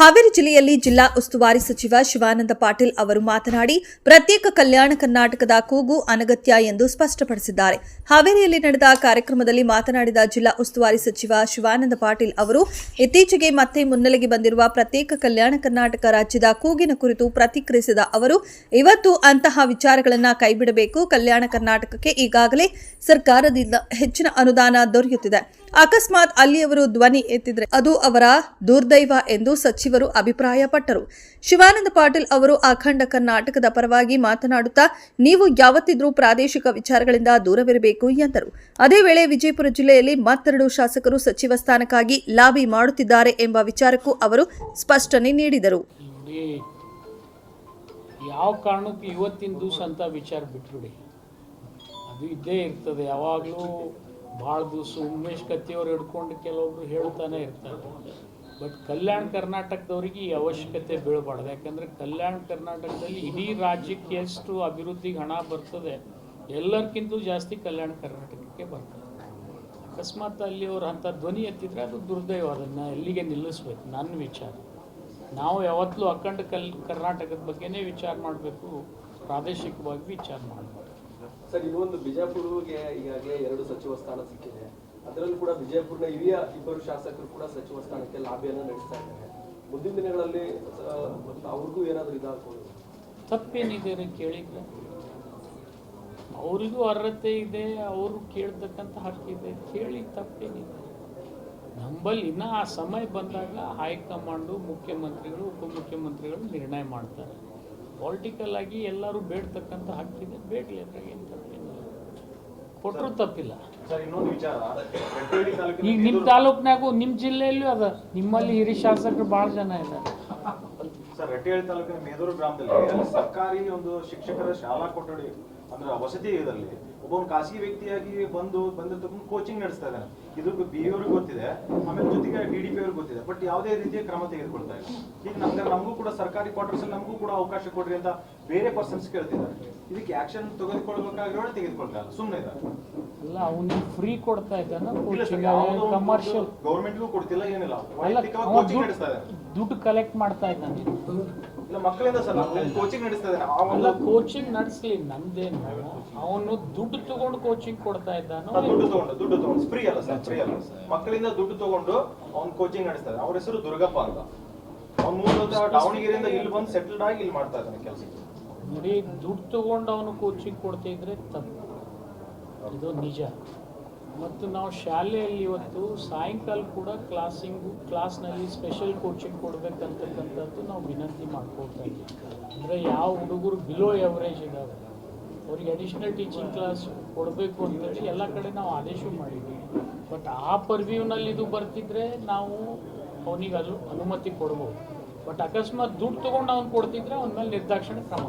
ಹಾವೇರಿ ಜಿಲ್ಲೆಯಲ್ಲಿ ಜಿಲ್ಲಾ ಉಸ್ತುವಾರಿ ಸಚಿವ ಶಿವಾನಂದ ಪಾಟೀಲ್ ಅವರು ಮಾತನಾಡಿ, ಪ್ರತ್ಯೇಕ ಕಲ್ಯಾಣ ಕರ್ನಾಟಕದ ಕೂಗು ಅನಗತ್ಯ ಎಂದು ಸ್ಪಷ್ಟಪಡಿಸಿದ್ದಾರೆ. ಹಾವೇರಿಯಲ್ಲಿ ನಡೆದ ಕಾರ್ಯಕ್ರಮದಲ್ಲಿ ಮಾತನಾಡಿದ ಜಿಲ್ಲಾ ಉಸ್ತುವಾರಿ ಸಚಿವ ಶಿವಾನಂದ ಪಾಟೀಲ್ ಅವರು, ಇತ್ತೀಚೆಗೆ ಮತ್ತೆ ಮುನ್ನೆಲೆಗೆ ಬಂದಿರುವ ಪ್ರತ್ಯೇಕ ಕಲ್ಯಾಣ ಕರ್ನಾಟಕ ರಾಜ್ಯದ ಕೂಗಿನ ಕುರಿತು ಪ್ರತಿಕ್ರಿಯಿಸಿದ ಅವರು, ಇವತ್ತು ಅಂತಹ ವಿಚಾರಗಳನ್ನು ಕೈಬಿಡಬೇಕು. ಕಲ್ಯಾಣ ಕರ್ನಾಟಕಕ್ಕೆ ಈಗಾಗಲೇ ಸರ್ಕಾರದಿಂದ ಹೆಚ್ಚಿನ ಅನುದಾನ ದೊರೆಯುತ್ತಿದೆ. ಅಕಸ್ಮಾತ್ ಅಲ್ಲಿಯವರು ಧ್ವನಿ ಎತ್ತಿದ್ರೆ ಅದು ಅವರ ದುರ್ದೈವ ಎಂದು ಸಚಿವರು ಅಭಿಪ್ರಾಯಪಟ್ಟರು. ಶಿವಾನಂದ ಪಾಟೀಲ್ ಅವರು ಅಖಂಡ ಕರ್ನಾಟಕದ ಪರವಾಗಿ ಮಾತನಾಡುತ್ತಾ, ನೀವು ಯಾವತ್ತಿದ್ರೂ ಪ್ರಾದೇಶಿಕ ವಿಚಾರಗಳಿಂದ ದೂರವಿರಬೇಕು ಎಂದರು. ಅದೇ ವೇಳೆ ವಿಜಯಪುರ ಜಿಲ್ಲೆಯಲ್ಲಿ ಮತ್ತೆರಡು ಶಾಸಕರು ಸಚಿವ ಸ್ಥಾನಕ್ಕಾಗಿ ಲಾಬಿ ಮಾಡುತ್ತಿದ್ದಾರೆ ಎಂಬ ವಿಚಾರಕ್ಕೂ ಅವರು ಸ್ಪಷ್ಟನೆ ನೀಡಿದರು. ಯಾವ ಕಾರಣಕ್ಕೂ ಇವತ್ತಿನ ದಿವಸ ಅಂತ ವಿಚಾರ ಬಿಟ್ಬಿಡಿ. ಅದು ಇದ್ದೇ ಇರ್ತದೆ. ಯಾವಾಗಲೂ ಭಾಳ ದಿವಸ ಉಮೇಶ್ ಕತ್ತಿಯವರು ಹಿಡ್ಕೊಂಡು ಕೆಲವೊಬ್ರು ಹೇಳ್ತಾನೆ ಇರ್ತಾರೆ. ಬಟ್ ಕಲ್ಯಾಣ ಕರ್ನಾಟಕದವ್ರಿಗೆ ಈ ಅವಶ್ಯಕತೆ ಬೀಳಬಾರ್ದು. ಯಾಕಂದರೆ ಕಲ್ಯಾಣ ಕರ್ನಾಟಕದಲ್ಲಿ ಇಡೀ ರಾಜ್ಯಕ್ಕೆ ಎಷ್ಟು ಅಭಿವೃದ್ಧಿಗೆ ಹಣ ಬರ್ತದೆ ಎಲ್ಲರಿಗಿಂತಲೂ ಜಾಸ್ತಿ ಕಲ್ಯಾಣ ಕರ್ನಾಟಕಕ್ಕೆ ಬರ್ತದೆ. ಅಕಸ್ಮಾತ್ ಅಲ್ಲಿ ಅವ್ರು ಅಂಥ ಧ್ವನಿ ಎತ್ತಿದ್ರೆ ಅದು ದುರ್ದೈವ ಅದನ್ನು ಎಲ್ಲಿಗೆ ನಿಲ್ಲಿಸ್ಬೇಕು? ನನ್ನ ವಿಚಾರ. ನಾವು ಯಾವತ್ತೂ ಅಖಂಡ ಕಲ್, ಕರ್ನಾಟಕದ ಬಗ್ಗೆನೇ ವಿಚಾರ ಮಾಡಬೇಕು, ಪ್ರಾದೇಶಿಕವಾಗಿ ವಿಚಾರ ಮಾಡಬೇಕು. ಸರ್, ಇನ್ನೊಂದು ಬಿಜಾಪುರಗೆ ಈಗಾಗಲೇ ಎರಡು ಸಚಿವ ಸ್ಥಾನ ಸಿಕ್ಕಿದೆ. ಅದರಲ್ಲೂ ಕೂಡ ವಿಜಯಪುರನ ಹಿರಿಯ ಇಬ್ಬರು ಶಾಸಕರು ಕೂಡ ಸಚಿವ ಸ್ಥಾನಕ್ಕೆ ಲಾಬಿಯನ್ನು ನಡೆಸ್ತಾ ಇದ್ದಾರೆ. ಮುಂದಿನ ದಿನಗಳಲ್ಲಿ ಅವ್ರಿಗೂ ಏನಾದರೂ ಇದಾಗ್ಬೋದು. ತಪ್ಪೇನಿದೆ ಕೇಳಿದ್ರೆ? ಅವರಿಗೂ ಅರ್ಹತೆ ಇದೆ, ಅವರು ಕೇಳ್ತಕ್ಕಂಥ ಹಕ್ಕಿದೆ ಕೇಳಿ ತಪ್ಪೇನಿದೆ. ನಂಬಲ್ಲಿ ಇನ್ನ ಆ ಸಮಯ ಬಂದಾಗ ಹೈಕಮಾಂಡು, ಮುಖ್ಯಮಂತ್ರಿಗಳು, ಉಪಮುಖ್ಯಮಂತ್ರಿಗಳು ನಿರ್ಣಯ ಮಾಡ್ತಾರೆ. ಪೊಲಿಟಿಕಲ್ ಆಗಿ ಎಲ್ಲರೂ ಬೇಡ್ತಕ್ಕಂಥ ಹಕ್ಕಿದೆ. ಬೇಡಲಿ ಅದ್ರಾಗ ಏನು ತಪ್ಪೇನಿಲ್ಲ ಕೊಟ್ಟರು ತಪ್ಪಿಲ್ಲ. ಸರ್ ಇನ್ನೊಂದು ವಿಚಾರ. ಬೆಳ್ತಂಗಡಿ ತಾಲೂಕಿನ ಈಗ ನಿಮ್ಮ ತಾಲೂಕ್ನಾಗೂ ನಿಮ್ಮ ಜಿಲ್ಲೆಯಲ್ಲೂ ಅದ. ನಿಮ್ಮಲ್ಲಿ ಹಿರಿಯ ಶಾಸಕರು ಭಾಳ ಜನ ಇದ್ದಾರೆ ಸರ್ ರಟ್ಟಿಹಳ್ಳಿ ತಾಲೂಕಿನ ಮೇದೂರು ಗ್ರಾಮದಲ್ಲಿ ಅಲ್ಲಿ ಸರ್ಕಾರಿ ಒಂದು ಶಿಕ್ಷಕರ ಶಾಲಾ ಕೊಠಡಿ ಅಂದ್ರೆ ವಸತಿ ಇದರಲ್ಲಿ ಒಬ್ಬ ಖಾಸಗಿ ವ್ಯಕ್ತಿಯಾಗಿ ಬಂದು ಬಂದಿರ್ತಕ್ಕಂಥ ಕೋಚಿಂಗ್ ನಡೆಸ್ತಾ ಇದ್ದಾನೆ ಇದು ಬಿಹೇವಿಯರ್ ಅವ್ರಿಗೆ ಗೊತ್ತಿದೆ. ಆಮೇಲೆ ಜೊತೆಗೆ ಡಿ ಡಿ ಪಿ ಅವ್ರಿಗೆ ಗೊತ್ತಿದೆ. ಬಟ್ ಯಾವುದೇ ರೀತಿಯ ಕ್ರಮ ತೆಗೆದುಕೊಳ್ತಾ ಇಲ್ಲ. ಈಗ ನಮ್ಗೆ ನಮಗೂ ಕೂಡ ಸರ್ಕಾರಿ ಕ್ವಾರ್ಟರ್ಸ್ ಅಲ್ಲಿ ನಮಗೂ ಕೂಡ ಅವಕಾಶ ಕೊಡ್ರಿ ಅಂತ ಬೇರೆ ಪರ್ಸನ್ಸ್ ಕೇಳ್ತಿದ್ದಾರೆ. ಇದಕ್ಕೆ ಆಕ್ಷನ್ ತೆಗೆದುಕೊಳ್ಬೇಕಾಗಿರೋ ತೆಗೆದುಕೊಳ್ತಾ ಇಲ್ಲ. ಸುಮ್ಮನೆ ಇದ್ದಾರೆ. ಅಲ್ಲ ಅವನು ಫ್ರೀ ಕೊಡ್ತಾ ಇದ್ದಾನ ಕಮರ್ಷಿಯಲ್ ಗೌರ್ಮೆಂಟ್ಗೂ ಕೊಡ್ತಿಲ್ಲ ಏನಿಲ್ಲ. ದುಡ್ಡು- ಕಲೆಕ್ಟ್ ಮಾಡ್ತಾ ಇದ್ದಾನೆ. ಮಕ್ಕಳಿಂದ ಸರ್ ಕೋಚಿಂಗ್ ನಡೆಸ್ತಾ ಅಲ್ಲ ಒಂದು ಕೋಚಿಂಗ್ ನಡೆಸ್ಲಿ ನಂದೇನು? ಅವನು ದುಡ್ಡು ತಗೊಂಡು ಕೋಚಿಂಗ್ ಕೊಡ್ತಾ ಇದ್ದಾನೆ ದುಡ್ಡು ತಗೊಂಡು ದುಡ್ಡು ತಗೊಂಡು. ಫ್ರೀ ಅಲ್ಲ ಸರ್ ಫ್ರೀ ಅಲ್ಲ. ಮಕ್ಕಳಿಂದ ದುಡ್ಡು ತಗೊಂಡು ಅವ್ನ್ ಕೋಚಿಂಗ್ ನಡೆಸ್ತಾರೆ ಅವ್ರ ಹೆಸರು ದುರ್ಗಪ್ಪ ಅಂತ. ಅವ್ನ ಮೂಲತಃ ದಾವಣಗೆರೆಯಿಂದ ಇಲ್ಲಿ ಬಂದು ಸೆಟಲ್ಡ್ ಆಗಿ ಇಲ್ಲಿ ಮಾಡ್ತಾ ಇದ್ದಾನೆ ಕೆಲಸ ಬರೀ ದುಡ್ಡು ತಗೊಂಡು ಅವನು ಕೋಚಿಂಗ್ ಕೊಡ್ತಿದ್ರೆ ತಪ್ಪು. ಇದು ನಿಜ. ಮತ್ತು ನಾವು ಶಾಲೆಯಲ್ಲಿ ಇವತ್ತು ಸಾಯಂಕಾಲ ಕೂಡ ಕ್ಲಾಸಿಂಗು ಕ್ಲಾಸ್ನಲ್ಲಿ ಸ್ಪೆಷಲ್ ಕೋಚಿಂಗ್ ಕೊಡಬೇಕಂತಕ್ಕಂಥದ್ದು ನಾವು ವಿನಂತಿ ಮಾಡ್ಕೊಳ್ತಾ ಇದ್ದೀವಿ. ಅಂದರೆ ಯಾವ ಹುಡುಗರು ಬಿಲೋ ಎವರೇಜ್ ಇದ್ದಾವೆ ಅವ್ರಿಗೆ ಅಡಿಷ್ನಲ್ ಟೀಚಿಂಗ್ ಕ್ಲಾಸ್ ಕೊಡಬೇಕು ಅಂತೇಳಿ ಎಲ್ಲ ಕಡೆ ನಾವು ಆದೇಶ ಮಾಡಿದ್ದೀವಿ ಬಟ್ ಆ ಪರ್ವ್ಯೂನಲ್ಲಿ ಇದು ಬರ್ತಿದ್ರೆ ನಾವು ಅವನಿಗೆ ಅದು ಅನುಮತಿ ಕೊಡ್ಬೋದು. ಬಟ್ ಅಕಸ್ಮಾತ್ ದುಡ್ಡು ತೊಗೊಂಡು ಅವ್ನು ಕೊಡ್ತಿದ್ರೆ ಅವನ ಮೇಲೆ ನಿರ್ದಾಕ್ಷಿಣ್ಯ ಕ್ರಮ